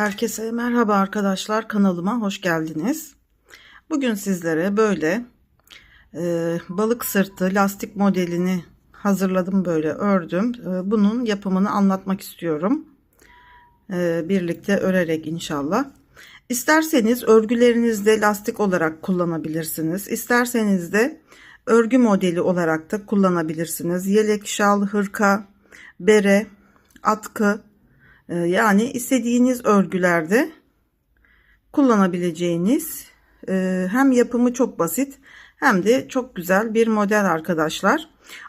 Herkese merhaba arkadaşlar kanalıma hoş geldiniz. Bugün sizlere böyle e, balık sırtı lastik modelini hazırladım böyle ördüm. E, bunun yapımını anlatmak istiyorum. E, birlikte örerek inşallah. İsterseniz örgülerinizde lastik olarak kullanabilirsiniz. İsterseniz de örgü modeli olarak da kullanabilirsiniz. Yelek, şal, hırka, bere, atkı yani istediğiniz örgülerde kullanabileceğiniz e, hem yapımı çok basit hem de çok güzel bir model arkadaşlar.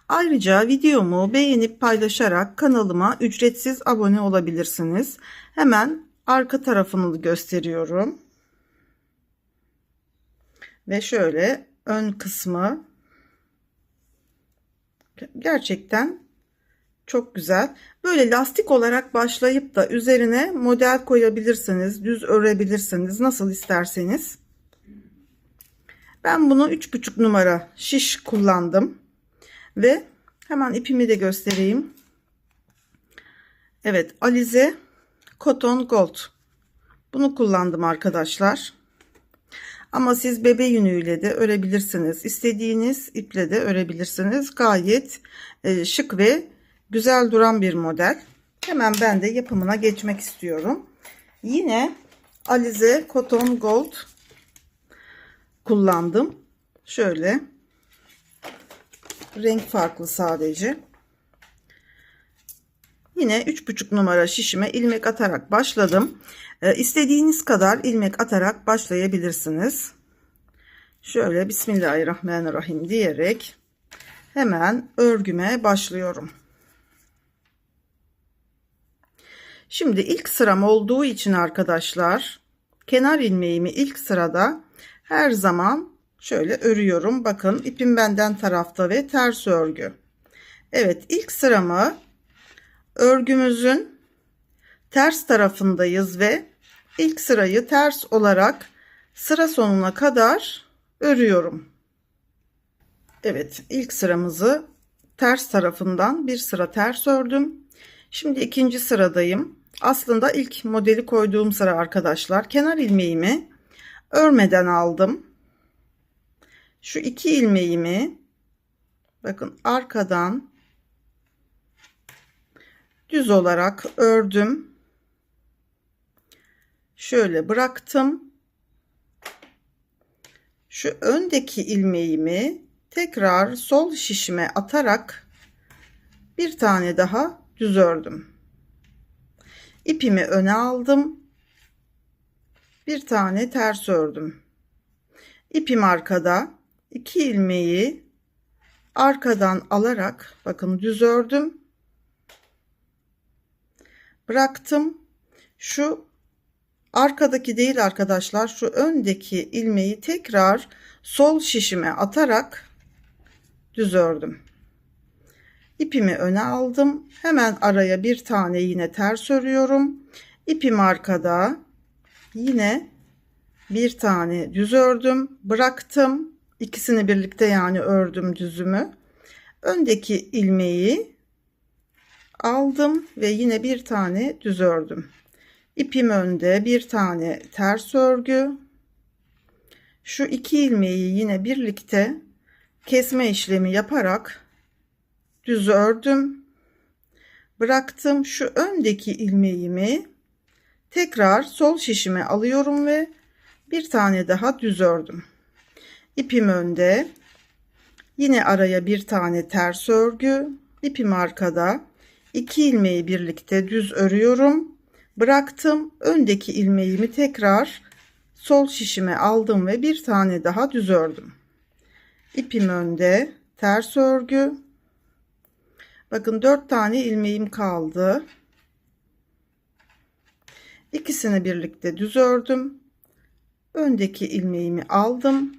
Ayrıca videomu beğenip paylaşarak kanalıma ücretsiz abone olabilirsiniz. Hemen arka tarafını gösteriyorum. Ve şöyle ön kısmı gerçekten çok güzel. Böyle lastik olarak başlayıp da üzerine model koyabilirsiniz. Düz örebilirsiniz. Nasıl isterseniz. Ben bunu 3,5 numara şiş kullandım. Ve hemen ipimi de göstereyim. Evet Alize Cotton Gold. Bunu kullandım arkadaşlar. Ama siz bebe yünüyle de örebilirsiniz. İstediğiniz iple de örebilirsiniz. Gayet e, şık ve güzel duran bir model. Hemen ben de yapımına geçmek istiyorum. Yine Alize Cotton Gold kullandım. Şöyle renk farklı sadece. Yine 3,5 numara şişime ilmek atarak başladım. Ee, istediğiniz kadar ilmek atarak başlayabilirsiniz. Şöyle Bismillahirrahmanirrahim diyerek hemen örgüme başlıyorum. Şimdi ilk sıram olduğu için arkadaşlar kenar ilmeğimi ilk sırada her zaman şöyle örüyorum. Bakın ipim benden tarafta ve ters örgü. Evet ilk sıramı örgümüzün ters tarafındayız ve ilk sırayı ters olarak sıra sonuna kadar örüyorum. Evet ilk sıramızı ters tarafından bir sıra ters ördüm. Şimdi ikinci sıradayım. Aslında ilk modeli koyduğum sıra arkadaşlar. Kenar ilmeğimi örmeden aldım. Şu iki ilmeğimi bakın arkadan düz olarak ördüm. Şöyle bıraktım. Şu öndeki ilmeğimi tekrar sol şişime atarak bir tane daha düz ördüm ipimi öne aldım. Bir tane ters ördüm. İpim arkada. İki ilmeği arkadan alarak bakın düz ördüm. Bıraktım. Şu arkadaki değil arkadaşlar şu öndeki ilmeği tekrar sol şişime atarak düz ördüm ipimi öne aldım. Hemen araya bir tane yine ters örüyorum. İpim arkada. Yine bir tane düz ördüm. Bıraktım. İkisini birlikte yani ördüm düzümü. Öndeki ilmeği aldım ve yine bir tane düz ördüm. İpim önde bir tane ters örgü. Şu iki ilmeği yine birlikte kesme işlemi yaparak düz ördüm. Bıraktım şu öndeki ilmeğimi tekrar sol şişime alıyorum ve bir tane daha düz ördüm. İpim önde. Yine araya bir tane ters örgü. ipim arkada. iki ilmeği birlikte düz örüyorum. Bıraktım. Öndeki ilmeğimi tekrar sol şişime aldım ve bir tane daha düz ördüm. İpim önde. Ters örgü. Bakın 4 tane ilmeğim kaldı. İkisini birlikte düz ördüm. Öndeki ilmeğimi aldım.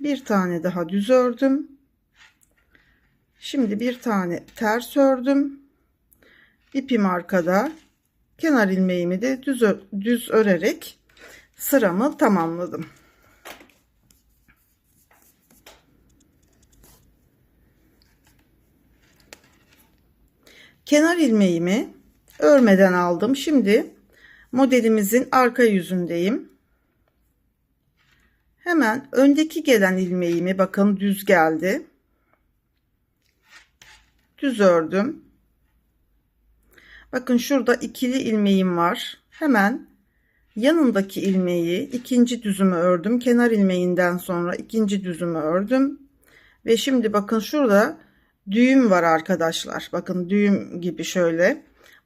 Bir tane daha düz ördüm. Şimdi bir tane ters ördüm. İpim arkada. Kenar ilmeğimi de düz, düz örerek sıramı tamamladım. Kenar ilmeğimi örmeden aldım. Şimdi modelimizin arka yüzündeyim. Hemen öndeki gelen ilmeğimi bakın düz geldi. Düz ördüm. Bakın şurada ikili ilmeğim var. Hemen yanındaki ilmeği ikinci düzümü ördüm. Kenar ilmeğinden sonra ikinci düzümü ördüm. Ve şimdi bakın şurada düğüm var arkadaşlar. Bakın düğüm gibi şöyle.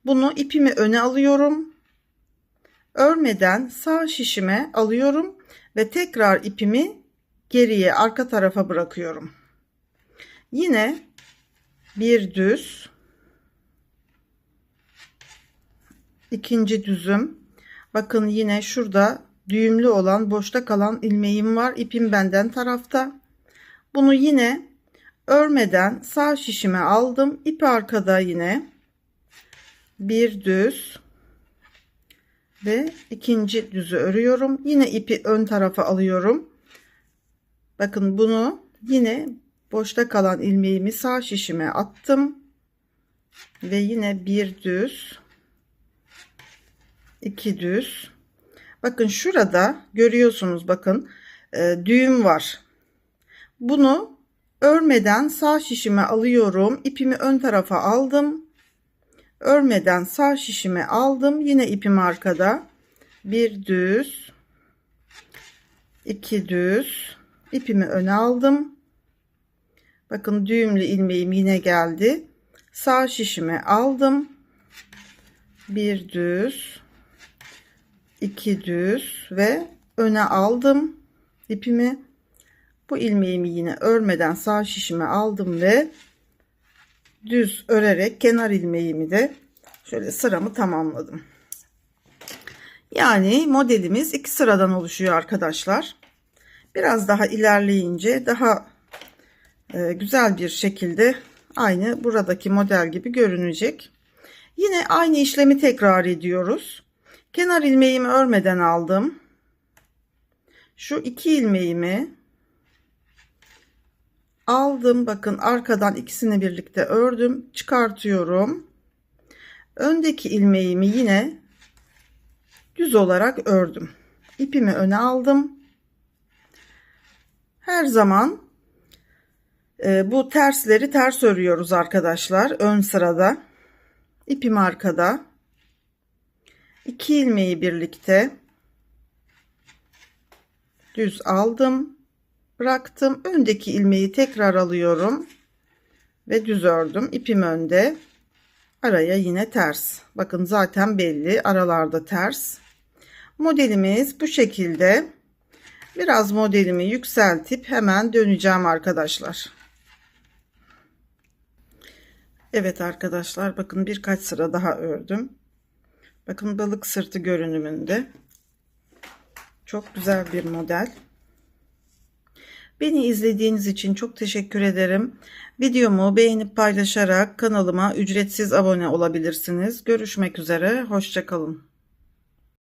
Bunu ipimi öne alıyorum. Örmeden sağ şişime alıyorum ve tekrar ipimi geriye arka tarafa bırakıyorum. Yine bir düz ikinci düzüm bakın yine şurada düğümlü olan boşta kalan ilmeğim var ipim benden tarafta bunu yine örmeden sağ şişime aldım. İp arkada yine bir düz ve ikinci düzü örüyorum. Yine ipi ön tarafa alıyorum. Bakın bunu yine boşta kalan ilmeğimi sağ şişime attım. Ve yine bir düz iki düz. Bakın şurada görüyorsunuz bakın e, düğüm var. Bunu örmeden sağ şişime alıyorum. İpimi ön tarafa aldım. Örmeden sağ şişime aldım. Yine ipim arkada. Bir düz iki düz. İpimi öne aldım. Bakın düğümlü ilmeğim yine geldi. Sağ şişime aldım. Bir düz iki düz ve öne aldım ipimi bu ilmeğimi yine örmeden sağ şişime aldım ve düz örerek kenar ilmeğimi de şöyle sıramı tamamladım. Yani modelimiz iki sıradan oluşuyor arkadaşlar. Biraz daha ilerleyince daha e, güzel bir şekilde aynı buradaki model gibi görünecek. Yine aynı işlemi tekrar ediyoruz. Kenar ilmeğimi örmeden aldım. Şu iki ilmeğimi aldım. Bakın arkadan ikisini birlikte ördüm. Çıkartıyorum. Öndeki ilmeğimi yine düz olarak ördüm. İpimi öne aldım. Her zaman e, bu tersleri ters örüyoruz arkadaşlar. Ön sırada. İpim arkada. 2 ilmeği birlikte düz aldım bıraktım. Öndeki ilmeği tekrar alıyorum. Ve düz ördüm. İpim önde. Araya yine ters. Bakın zaten belli. Aralarda ters. Modelimiz bu şekilde. Biraz modelimi yükseltip hemen döneceğim arkadaşlar. Evet arkadaşlar bakın birkaç sıra daha ördüm. Bakın balık sırtı görünümünde. Çok güzel bir model. Beni izlediğiniz için çok teşekkür ederim. Videomu beğenip paylaşarak kanalıma ücretsiz abone olabilirsiniz. Görüşmek üzere. Hoşçakalın.